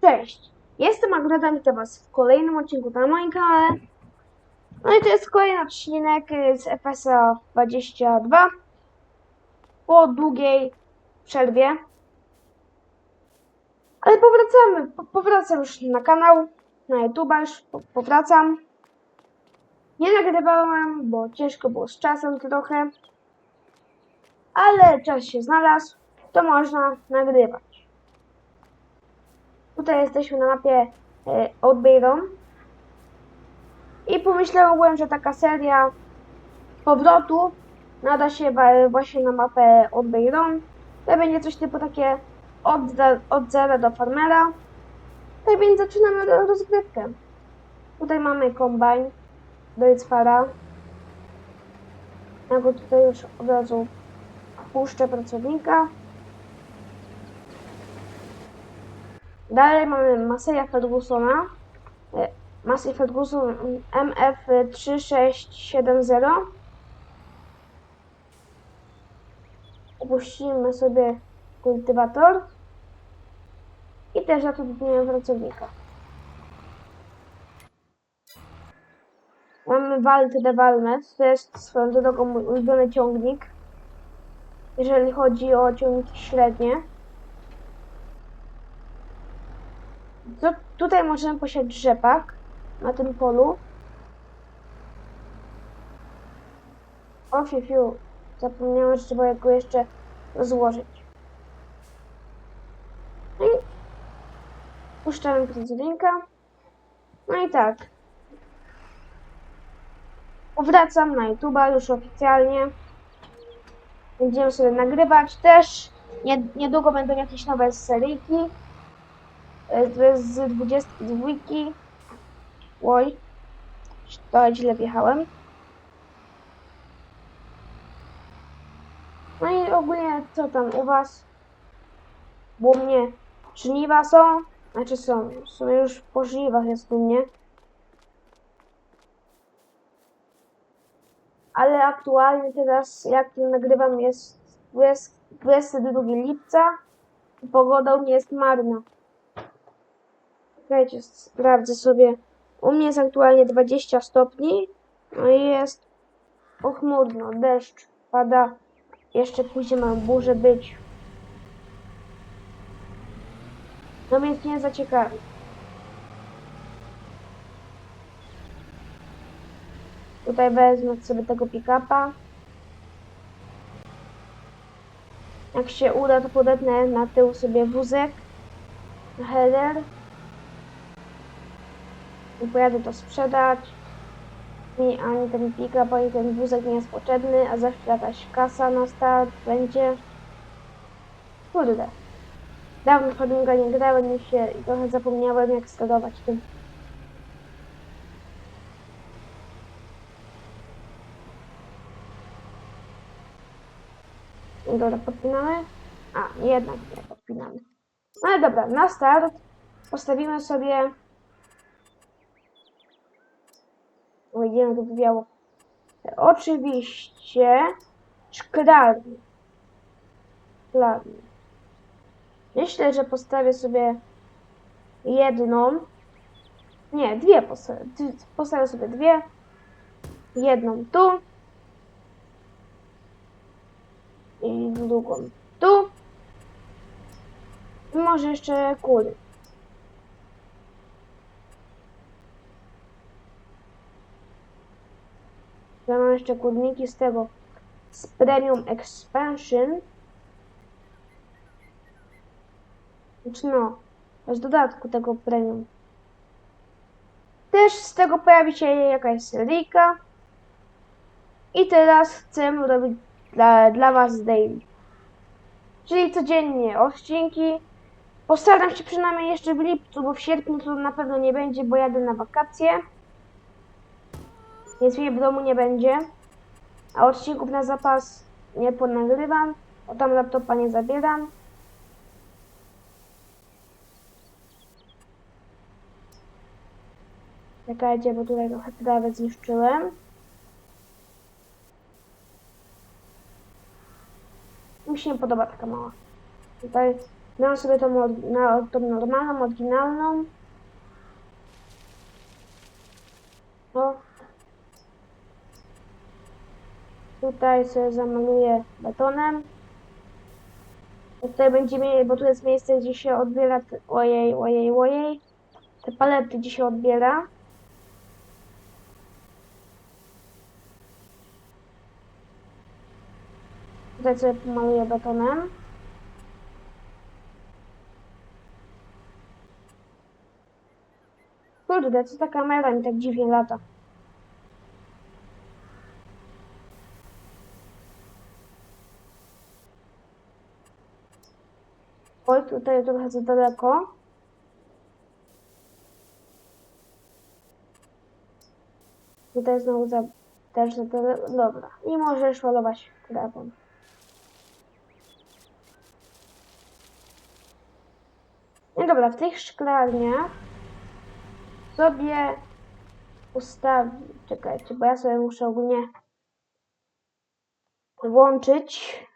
Cześć, jestem Agrada, witam Was w kolejnym odcinku na moim kanale. No i to jest kolejny odcinek z FSA 22 po długiej przerwie. Ale powracamy, po, powracam już na kanał, na YouTube już po, powracam. Nie nagrywałem, bo ciężko było z czasem trochę, ale czas się znalazł, to można nagrywać. Tutaj jesteśmy na mapie e, Outbayron. I pomyślałem, że taka seria powrotu nada się właśnie na mapę Outbayron. To będzie coś typu takie od, od zera do farmera. Tak więc zaczynamy ro- rozgrywkę. Tutaj mamy kombajn do Icfara. Ja go tutaj już od razu puszczę pracownika. Dalej mamy Maseja Fergusona. Massey Ferguson MF3670. Opuścimy sobie kultywator. I też zatrudnimy pracownika. Mamy Walt de Valmet. To jest swoją drogą mój ulubiony ciągnik. Jeżeli chodzi o ciągniki średnie. Tutaj możemy posiać rzepak na tym polu. O fiu, fiu. Zapomniałem, że trzeba go jeszcze rozłożyć. No i puszczamy pracownika. No i tak. Powracam na YouTube'a już oficjalnie. Będziemy sobie nagrywać też. Nie, niedługo będą jakieś nowe seryjki. E, To jest z 22. Oj, to źle wjechałem. No i ogólnie co tam u was? Bo mnie żniwa są, znaczy są, sumie już po żniwach jest u mnie. Ale aktualnie teraz, jak nagrywam, jest 20 22 lipca. Pogoda u mnie jest marna. Czekajcie, sprawdzę sobie. U mnie jest aktualnie 20 stopni. No i jest pochmurno, deszcz pada. Jeszcze później mam burzę być. No więc nie zaciekawi. Tutaj wezmę sobie tego pick-upa. Jak się uda, to podetnę na tył sobie wózek. Header. I pojadę to sprzedać. Mi ani ten pick-up, ani ten wózek nie jest potrzebny, a zawsze jakaś kasa na start będzie. Kurde. Dawno Farminga nie grałem się i trochę zapomniałem jak sterować tym. Dobra, podpinamy. A, jednak nie podpinamy. No ale dobra, na start postawimy sobie Tu w biało. Oczywiście szklarni. Szklarni. Myślę, że postawię sobie jedną. Nie, dwie postawię. Postawię sobie dwie. Jedną tu. I drugą tu. I może jeszcze kury. Ja mam jeszcze kurniki z tego z Premium Expansion. Znaczy no, z dodatku tego Premium. Też z tego pojawi się jakaś seryjka. I teraz chcę robić dla, dla Was daily. Czyli codziennie odcinki. Postaram się przynajmniej jeszcze w lipcu, bo w sierpniu to na pewno nie będzie, bo jadę na wakacje. Więc mnie w domu nie będzie. A odcinków na zapas nie ponagrywam, bo tam laptopa nie zabieram. Czekajcie, bo tutaj trochę trawę zniszczyłem. Mi się nie podoba taka mała. Tutaj Dam sobie tą, tą normalną, oryginalną. O. Tutaj sobie zamaluję betonem. Tutaj będzie mie- bo tu jest miejsce, gdzie się odbiera, ojej, ojej, ojej, te palety, gdzie się odbiera. Tutaj sobie pomaluję betonem. Kurde, co ta kamera mi tak dziwnie lata. Tutaj trochę za daleko. Tutaj znowu za, też za daleko. Dobra. I możesz malować prawą. No dobra, w tych szklarniach sobie ustawić. Czekajcie, bo ja sobie muszę ogólnie włączyć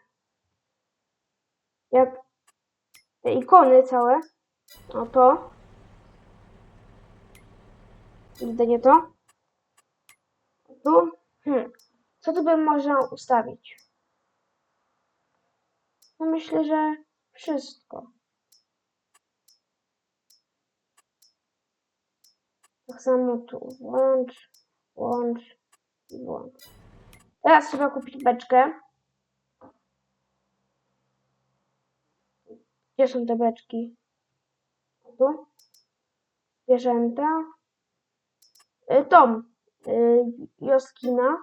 jak ikony całe. O to. Widzę nie to. Tu. Hmm. Co tu bym można ustawić? No myślę, że wszystko. Tak samo tu. Włącz, włącz i włącz. Teraz trzeba kupić beczkę. Gdzie są te beczki? Tu. Zwierzęta. Tom. Y, Joskina.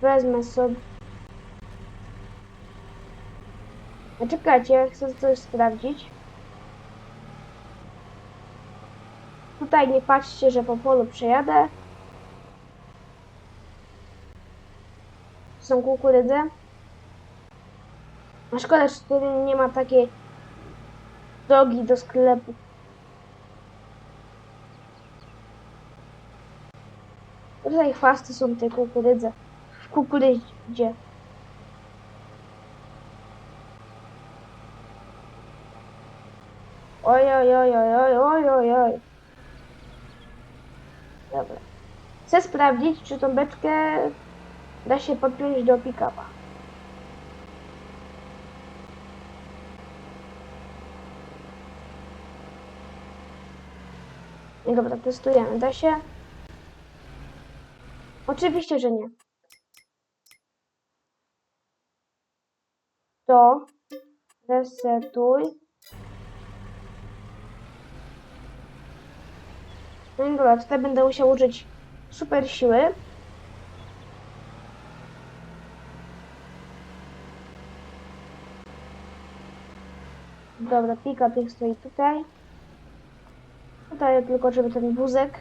Wezmę sobie. A czekajcie, chcę coś sprawdzić. Tutaj nie patrzcie, że po polu przejadę. Są kukurydzy. A szkoda, że tu nie ma takiej drogi do sklepu. Tutaj chwasty są te kukurydze. W kukurydzie. Oj, oj, oj, oj, oj, oj, oj. Dobra. Chcę sprawdzić, czy tą beczkę da się podpiąć do pick-upa. Dobra, testujemy. Da się? Oczywiście, że nie. To resetuj. No dobra, tutaj będę musiał użyć super siły. Dobra, pika tych stoi tutaj. Tutaj tylko, żeby ten wózek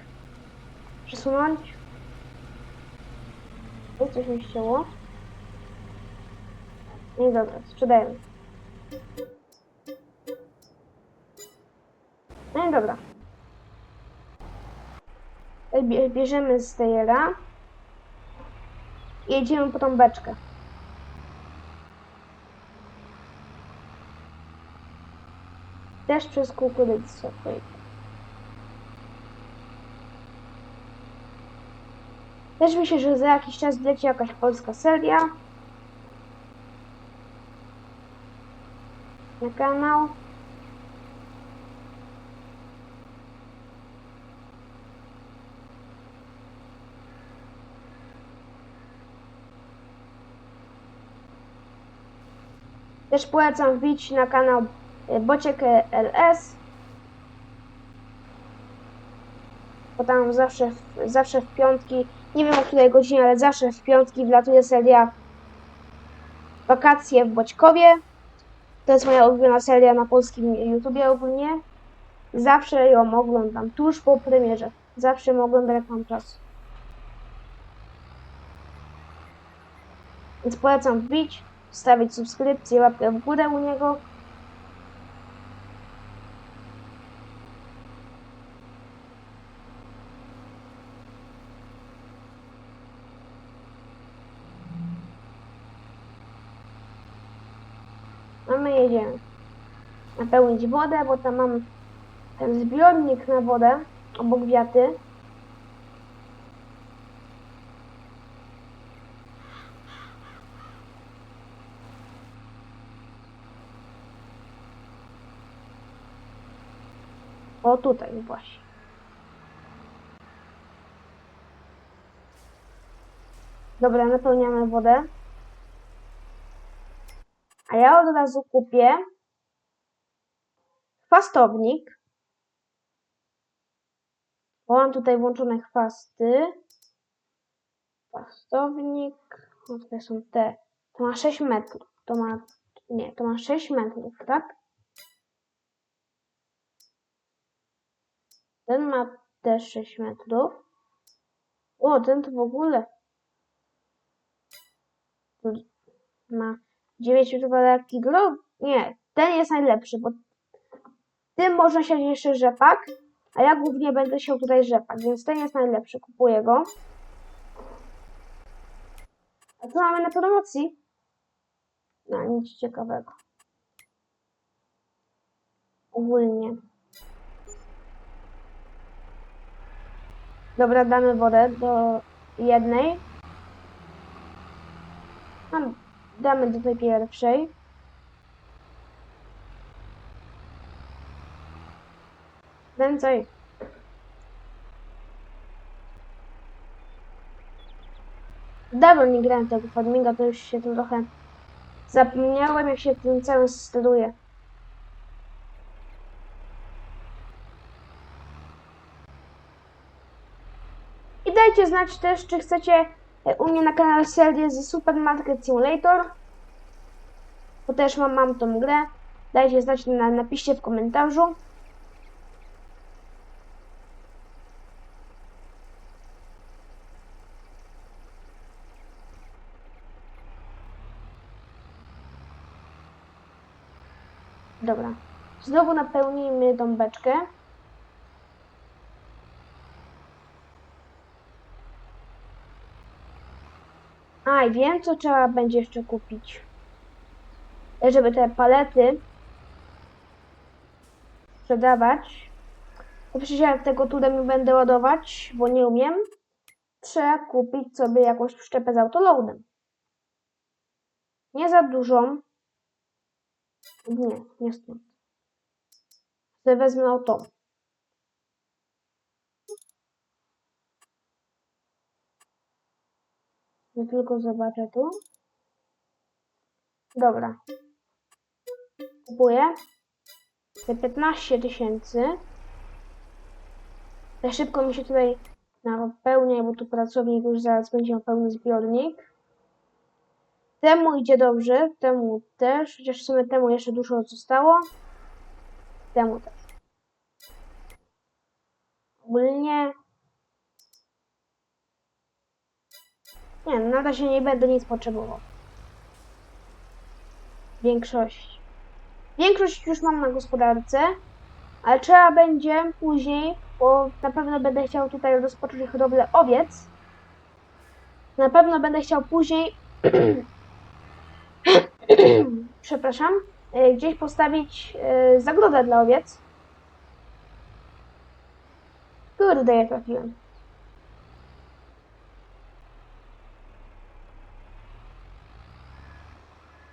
przesunąć. O, coś mi ścięło. No i dobra, sprzedajemy. No i dobra. Bie- Bierzemy stejera i jedziemy po tą beczkę. Też przez kukurydzę. Też myślę, że za jakiś czas wleci jakaś polska seria na kanał. Też polecam wbić na kanał e, Bociek LS. Bo tam zawsze, zawsze w piątki, nie wiem o której godzinie, ale zawsze w piątki wlatuje seria Wakacje w Boćkowie. To jest moja ulubiona seria na polskim YouTubie ogólnie. Zawsze ją oglądam tuż po premierze. Zawsze ją oglądam jak mam czas. Więc polecam wbić, stawić subskrypcję, łapkę w górę u niego. My jedziemy. Napełnić wodę, bo tam mam ten zbiornik na wodę obok wiaty. O tutaj właśnie. Dobra, napełniamy wodę. Ja od razu kupię chwastownik. Bo mam tutaj włączone chwasty. Chwastownik. No tutaj są te. To ma 6 metrów. To ma. Nie, to ma 6 metrów, tak? Ten ma też 6 metrów. O, ten to w ogóle. Ma 9 metrów, ale jaki gro... Nie, ten jest najlepszy, bo tym można siać jeszcze rzepak, a ja głównie będę siał tutaj rzepak, więc ten jest najlepszy. Kupuję go. A co mamy na promocji? No, nic ciekawego. Ogólnie. Dobra, damy wodę do jednej. Mam- Damy do tej pierwszej. Więcej. Dawno nie grałem tego farminga, to już się trochę zapomniałem, jak się tym całym steruje. I dajcie znać też, czy chcecie u mnie na kanale serię z Supermarket Simulator. Bo też mam, mam tą grę. Dajcie znać, na, napiszcie w komentarzu. Dobra. Znowu napełnijmy tą beczkę. A, i wiem, co trzeba będzie jeszcze kupić. Żeby te palety sprzedawać. To przecież tego tutaj nie będę ładować, bo nie umiem. Trzeba kupić sobie jakąś przyczepę z autoloadem. Nie za dużą. Nie, nie stąd. Wezmę o Ja tylko zobaczę tu. Dobra. Kupuję. Te 15 tysięcy. Za szybko mi się tutaj napełnia, bo tu pracownik już zaraz będzie miał pełny zbiornik. Temu idzie dobrze, temu też, chociaż w sumie temu jeszcze dużo zostało. Temu też. Ogólnie... Nie, nada się nie będę nic potrzebował. Większość. Większość już mam na gospodarce, ale trzeba będzie później, bo na pewno będę chciał tutaj rozpocząć hodowlę owiec. Na pewno będę chciał później przepraszam, e, gdzieś postawić e, zagrodę dla owiec. Kurde, ja trafiłem.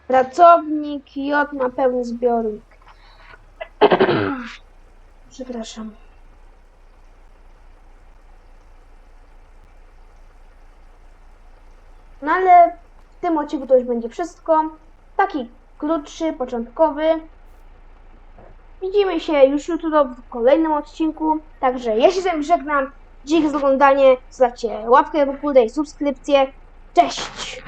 Pracownik J ma pełny zbiornik. Przepraszam. No ale w tym odcinku to już będzie wszystko. Taki krótszy, początkowy. Widzimy się już jutro w kolejnym odcinku. Także ja się z wami żegnam. Dzięki za oglądanie. Zostawcie łapkę w górę i subskrypcję. Cześć!